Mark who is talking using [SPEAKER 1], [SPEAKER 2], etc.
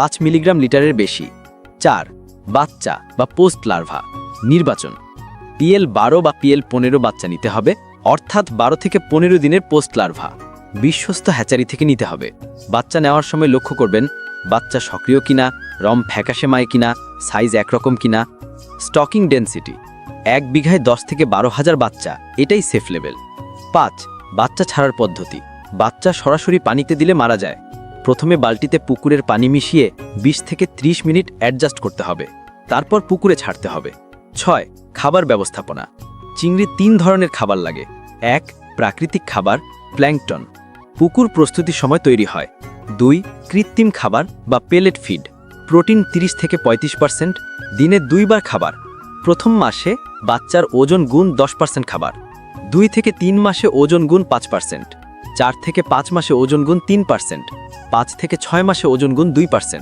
[SPEAKER 1] পাঁচ মিলিগ্রাম লিটারের বেশি। চার, বাচ্চা বা পোস্ট লার্ভা। নির্বাচন। পিএল বারো বা পিএল পনেরো বাচ্চা নিতে হবে, অর্থাৎ বারো থেকে পনেরো দিনের পোস্ট লার্ভা। বিশ্বস্ত হ্যাচারি থেকে নিতে হবে। বাচ্চা নেওয়ার সময় লক্ষ্য করবেন, বাচ্চা সক্রিয় কিনা, রম ফ্যাকাশে মায় কিনা, সাইজ একরকম কিনা। Stocking density. এক বিঘায় দশ থেকে বারো হাজার বাচ্চা, এটাই সেফ লেভেল। পাঁচ, বাচ্চা ছাড়ার পদ্ধতি। বাচ্চা সরাসরি পানিতে দিলে মারা যায়। প্রথমে বালতিতে পুকুরের পানি মিশিয়ে ২০ থেকে ৩০ মিনিট অ্যাডজাস্ট করতে হবে। তারপর পুকুরে ছাড়তে হবে। ছয়, খাবার ব্যবস্থাপনা। চিংড়ি তিন ধরনের খাবার লাগে। এক, প্রাকৃতিক খাবার প্ল্যাঙ্কটন পুকুর প্রস্তুতির সময় তৈরি হয়। দুই, কৃত্রিম খাবার বা পেলেট ফিড প্রোটিন 30 থেকে পঁয়ত্রিশ পার্সেন্ট, দিনে দুইবার খাবার। প্রথম মাসে বাচ্চার ওজন গুণ দশ পার্সেন্ট খাবার। দুই থেকে তিন মাসে ওজন গুণ পাঁচ পার্সেন্ট। চার থেকে পাঁচ মাসে ওজন গুণ তিন পার্সেন্ট, পাঁচ থেকে ছয় মাসে ওজন গুণ দুই পার্সেন্ট।